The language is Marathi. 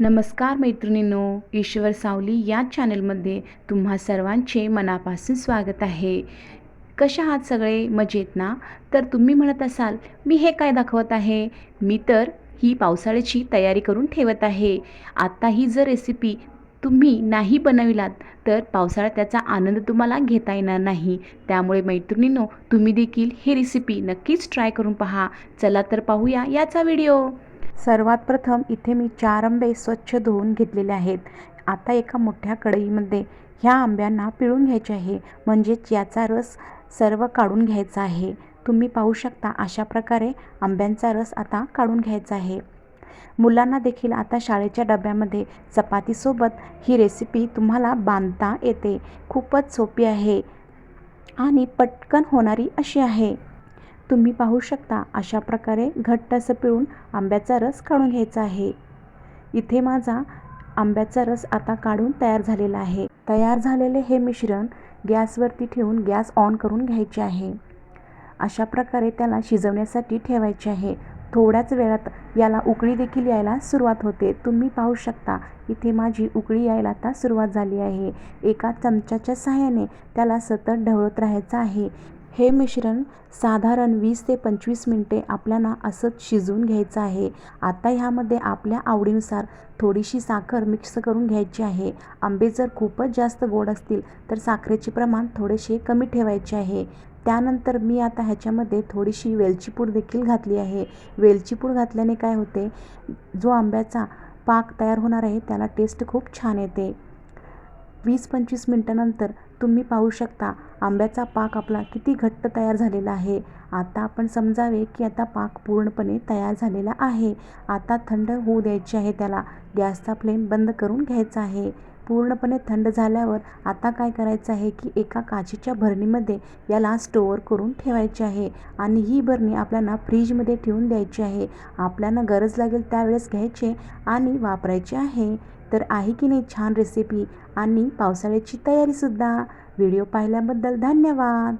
नमस्कार मैत्रिणींनो ईश्वर सावली या चॅनलमध्ये तुम्हा सर्वांचे मनापासून स्वागत आहे. कशा आहात सगळे? मजेत ना? तर तुम्ही म्हणत असाल मी हे काय दाखवत आहे? मी तर ही पावसाळ्याची तयारी करून ठेवत आहे. आत्ता ही जर रेसिपी तुम्ही नाही बनविलात तर पावसाळ्यात त्याचा आनंद तुम्हाला घेता येणार नाही. त्यामुळे मैत्रिणींनो तुम्ही देखील ही रेसिपी नक्कीच ट्राय करून पहा. चला तर पाहूया याचा व्हिडिओ सर्वात प्रथम इथे मी चार आंबे स्वच्छ धुवून घेतलेले आहेत. आता एका मोठ्या कढईमध्ये ह्या आंब्यांना पिळून घ्यायचे आहे. म्हणजेच याचा रस सर्व काढून घ्यायचा आहे. तुम्ही पाहू शकता अशा प्रकारे आंब्यांचा रस आता काढून घ्यायचा आहे. मुलांना देखील आता शाळेच्या डब्यामध्ये चपातीसोबत ही रेसिपी तुम्हाला बांधता येते. खूपच सोपी आहे आणि पटकन होणारी अशी आहे. तुम्ही पाहू शकता अशा प्रकारे घट्ट असं पिळून आंब्याचा रस काढून घ्यायचा आहे. इथे माझा आंब्याचा रस आता काढून तयार झालेला आहे. तयार झालेले हे मिश्रण गॅसवरती ठेवून गॅस ऑन करून घ्यायचे आहे. अशा प्रकारे त्याला शिजवण्यासाठी ठेवायचे आहे. थोड्याच वेळात याला उकळी देखील यायला सुरुवात होते. तुम्ही पाहू शकता इथे माझी उकळी यायला आता सुरुवात झाली आहे. एका चमच्याच्या सहाय्याने त्याला सतत ढवळत राहायचं आहे. हे मिश्रण साधारण वीस ते पंचवीस मिनटे आपल्याला असंच शिजवून घ्यायचं आहे. आता ह्यामध्ये आपल्या आवडीनुसार थोडीशी साखर मिक्स करून घ्यायची आहे. आंबे जर खूपच जास्त गोड असतील तर साखरेचे प्रमाण थोडेसे कमी ठेवायचे आहे. त्यानंतर मी आता ह्याच्यामध्ये थोडीशी वेलची पूड देखील घातली आहे. वेलची पूड घातल्याने काय होते? जो आंब्याचा पाक तयार होणार आहे त्याला टेस्ट खूप छान येते. वीस पंचवीस मिनटानंतर तुम्ही पाहू शकता आंब्याचा पाक आपला किती घट्ट तयार झालेला आहे. आता आपण समजावे की आता पाक पूर्णपणे तयार झालेला आहे. आता थंड होऊ द्यायचे आहे त्याला. गॅसचा फ्लेम बंद करून घ्यायचा आहे. पूर्णपणे थंड झाल्यावर आता काय करायचं आहे की एका काचेच्या भरणीमध्ये याला स्टोअर करून ठेवायचे आहे आणि ही भरणी आपल्याला फ्रीजमध्ये ठेवून द्यायची आहे. आपल्याला गरज लागेल त्यावेळेस घ्यायचे आणि वापरायचे आहे. तर आहे की नाही छान रेसिपी आणि पावसाळ्याची तयारीसुद्धा. व्हिडिओ पाहिल्याबद्दल धन्यवाद.